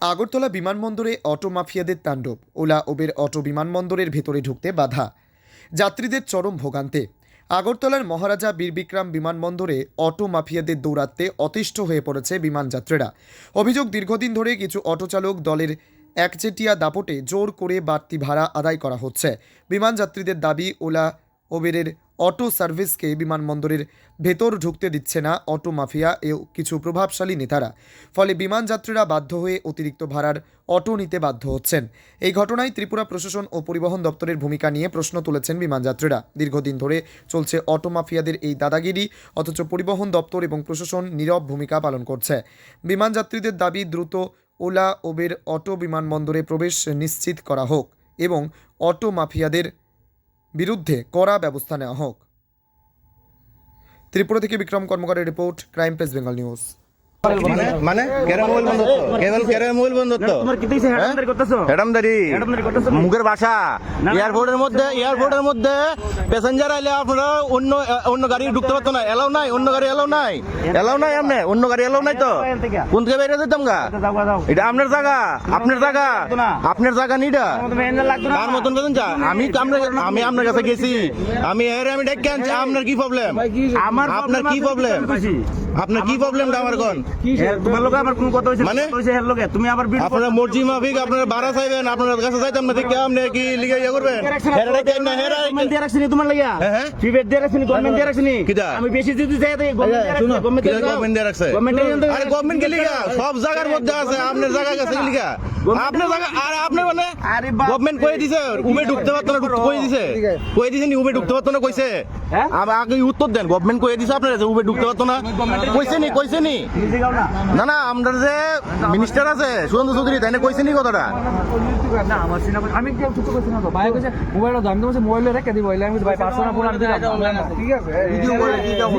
আগরতলা বিমানবন্দরে অটো মাফিয়াদের তাণ্ডব, ওলা ওবের অটো বিমানবন্দরের ভেতরে ঢুকতে বাধা। যাত্রীদের চরম ভোগান্তে। আগরতলার মহারাজা বীরবিক্রম বিমানবন্দরে অটো মাফিয়াদের দৌরাত্মে অতিষ্ঠ হয়ে পড়েছে বিমান যাত্রীরা। অভিযোগ, দীর্ঘদিন ধরে কিছু অটো চালক দলের একচেটিয়া দাপটে জোর করে বাড়তি ভাড়া আদায় করা হচ্ছে। বিমান যাত্রীদের দাবি, ওলা ওবেরের অটো সার্ভিসকে বিমানবন্দরের ভেতর ঢুকতে দিচ্ছে না অটো মাফিয়া এও কিছু প্রভাবশালী নেতারা। ফলে বিমান যাত্রীরা বাধ্য হয়ে অতিরিক্ত ভাড়ার অটো নিতে বাধ্য হচ্ছেন। এই ঘটনায় ত্রিপুরা প্রশাসন ও পরিবহন দপ্তরের ভূমিকা নিয়ে প্রশ্ন তুলেছেন বিমান যাত্রীরা দীর্ঘদিন ধরে চলছে অটো মাফিয়াদের এই দাদাগিরি, অথচ পরিবহন দপ্তর এবং প্রশাসন নীরব ভূমিকা পালন করছে। বিমান যাত্রীদের দাবি, দ্রুত ওলা ওবের অটো বিমানবন্দরে প্রবেশ নিশ্চিত করা হোক এবং অটো মাফিয়াদের বিরুদ্ধে কড়া ব্যবস্থা নেওয়া হোক। ত্রিপুরা থেকে Bikram কর্মকারের report crime press Bengal news. মানে কেরা মোবাইল বন্ধ কেবল কেরা মোবাইল বন্ধ তোমার কি দিছে হেডামদারি করতেছো? হেডামদারি। হেডামদারি করতেছো মুখের ভাষা। এয়ারপোর্টের মধ্যে এয়ারপোর্টের মধ্যে প্যাসেঞ্জার আইলে আপনারা অন্য অন্য গাড়ি ঢুকতে পারতো না। এলাও নাই অন্য গাড়ি এলাও নাই। এলাও নাই আপনি অন্য গাড়ি এলাও নাই তো। কোন থেকে বেরিয়ে যেতাম গা? যাও এটা আপনার জায়গা আপনার জায়গা। আপনার জায়গা নিটা তার মতন আমি আপনার আমি আপনার কাছে গেছি। আমি এর আমি ডেকে আনছি আপনার কি প্রবলেম আমার আপনার কি প্রবলেম আপনার কি প্রবলেমটা আমার কোন? তোমার লোকে আবার কোন কথা হইছে মানে? হের লোকে তুমি আবার বিল আপনারা মর্জি মাফিক আপনারা ভাড়া চাইবেন আপনার কাছে চাইতাম না দেখে আপনি কি লিগে ইয়ে করবেন? হেরা ডেকে না হেরা গভর্নমেন্ট দিয়ে রাখছিনি তোমার লাগিয়া হ্যাঁ, হ্যাঁ। প্রিভেট দিয়ে রাখছিনি গভর্নমেন্ট দিয়ে রাখছিনি আমি বেশি যদি চাই তাই গভর্নমেন্ট দিয়ে গভর্নমেন্ট দিয়ে রাখছে? আরে গভর্নমেন্ট কে লিগা? সব জায়গার মধ্যে আছে আপনার জায়গা কাছে লিগা? আপনার জায়গা আর আপনি মানে গভর্নমেন্ট কই দিছে? উমে ঢুকতে পারতো না ঢুকতে কই দিছে? কই দিছে নি? উমে ঢুকতে পারতো না কইছে? হ্যাঁ? আগে উত্তর দেন গভর্নমেন্ট কই দিছে আপনারা উমে ঢুকতে পারতো না? কইছে নি কইছে। নি? না। না আমাদের যে মিনিস্টার আছে সুরেন্দ্র চৌধুরী তাই না কইছে নি কথাটা? না আমার সিনা আমি কেউ কিছু করছি না তো। ভাই কইছে মোবাইলটা দাম দিয়েছে মোবাইলে রেখে দিব আমি ভাই পাঁচশো না ফোন আর ঠিক আছে? ভিডিও করে কি কাম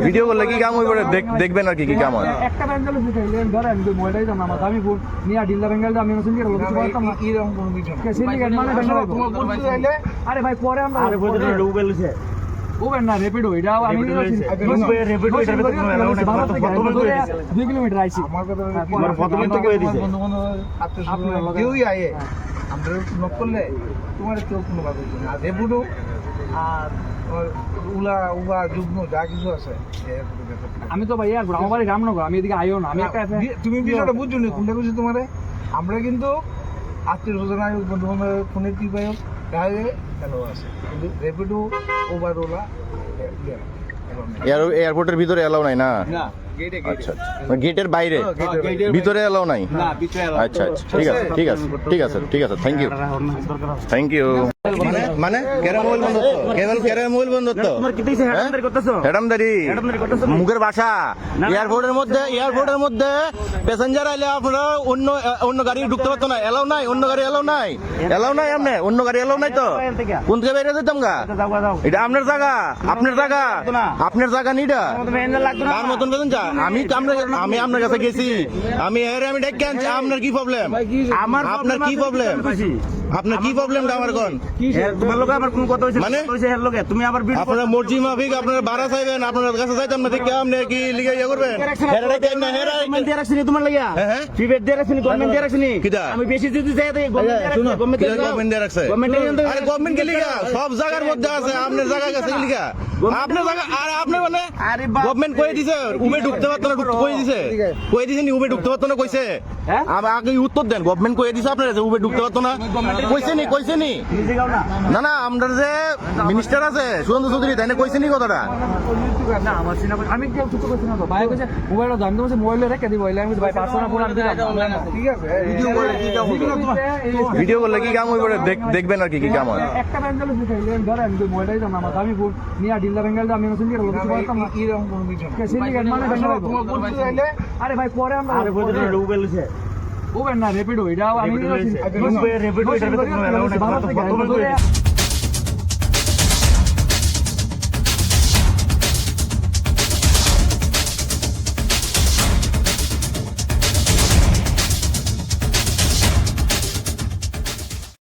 ভিডিও করলে কি কাম হইবে? দেখ- দেখবেন আর কি কি কাম হয়। একটা বেঙ্গল দিতে ধরে আমি মোবাইলটাই দাম আমার দামি ফোন নিয়ে ডিল্লা বেঙ্গল আমি মেশিন করে কিছু না। কোনো চাইলে আরে ভাই পরে আমরা আরে না রেপিডো এটা আমি। দুই কিলোমিটার আইছি। তোমার প্রথমে তো কই দিছে। কেউই আয়ে। আমরা নক করলে তোমার কেউ কোনো রেপুডো আর উলা উবা যুগ্ম যা কিছু আছে আমি তো ভাই এয়ারপোর্ট আমার বাড়ি রামনগর আমি এদিকে আইও না। আমি একটা তুমি বিষয়টা বুঝছ না? কোনটা বুঝছ তোমারে? আমরা কিন্তু আত্মীয় স্বজন আয়োগ বন্ধু বান্ধব ফোনের কি পাই তাহলে কেন আছে? কিন্তু রেপিডো ওলা এয়ারপোর্টের ভিতরে এলাও নাই না? না আচ্ছা আচ্ছা। গেটের বাইরে? ভিতরে এলাও নাই? আচ্ছা আচ্ছা। ঠিক আছে ঠিক আছে ঠিক আছে ঠিক আছে। থ্যাংক ইউ থ্যাংক ইউ মানে মানে কেরা মোবাইল বন্ধ কেবল কেরা মোবাইল বন্ধ তোমার কি দিছে হেডামদারি? মুখের ভাষা। এয়ারপোর্টের মধ্যে এয়ারপোর্টের মধ্যে প্যাসেঞ্জার আইলে আপনারা অন্য অন্য গাড়ি ঢুকতে পারতো না। এলাও নাই অন্য গাড়ি এলাও নাই। এলাও নাই আপনি অন্য গাড়ি এলাও নাই তো। কোন থেকে বেরিয়ে যেতাম গা? যাও এটা আপনার জায়গা আপনার জায়গা। না। আপনার জায়গা নিটা তার মতন বেতন যা আমি আপনার আমি আপনার কাছে গেছি। আমি এর আমি ডেকে আনছি আপনার কি প্রবলেম আমার আপনার কি প্রবলেম আপনার কি প্রবলেমটা আমার কোন? তোমার লোকে আবার কোন কথা হইছে মানে? হের লোকে তুমি আবার আপনারা মর্জি মাফিক আপনারা ভাড়া চাইবেন আপনার কাছে চাইতাম না দেখে আপনি কি লিগে ইয়ে করবেন? হেরা ডেকে না হেরা গভর্নমেন্ট দিয়ে রাখছিনি তোমার লাগিয়া হ্যাঁ, হ্যাঁ। প্রিভেট দিয়ে রাখছিনি গভর্নমেন্ট দিয়ে রাখছিনি কিটা? আমি বেশি যদি চাই তাই গভর্নমেন্ট দিয়ে রাখছিনি গভর্নমেন্ট দিয়ে রাখছে। আরে গভর্নমেন্ট কে লিগা? সব জায়গার মধ্যে আছে আপনার জায়গা কাছে লিগা। আপনার জায়গা আর আপনি মানে গভর্নমেন্ট কই দিছে? উমে ঢুকতে পারতো না কই দিছে? কই দিছে নি? উমে ঢুকতে পারতো না কইছে? হ্যাঁ? আগে উত্তর দেন গভর্নমেন্ট কই দিছে আপনারা যে উমে ঢুকতে পারতো না? কইছে নি কইছে নি? না না আমাদের যে মিনিস্টার আছে সুরেন্দ্র চৌধুরী তাই না কইছে নি কথাটা না আমার সিনা আমি কেউ কিছু করছি না তো ভাই কইছে মোবাইলটা দাম দিয়েছে মোবাইলে রেখে দিব আমি ভাই পাঁচশো না ফোন ঠিক আছে ভিডিও করে কি কাম ভিডিও করলে কি কাম হইবে দেখ- দেখবেন আর কি কি কাম হয় একটা বেঙ্গল দিতে ধরে আমি তো মোবাইলটাই দাম আমার দামি ফোন নিয়ে ডিল্লা আমি কিছু না কোনো মানে তোমার বলতে চাইলে আরে ভাই পরে আমরা আরে বলতে ওবেন না রেপিডো এটা আমি Rapido লইছে। Uber, Rapido এটার ভিতরে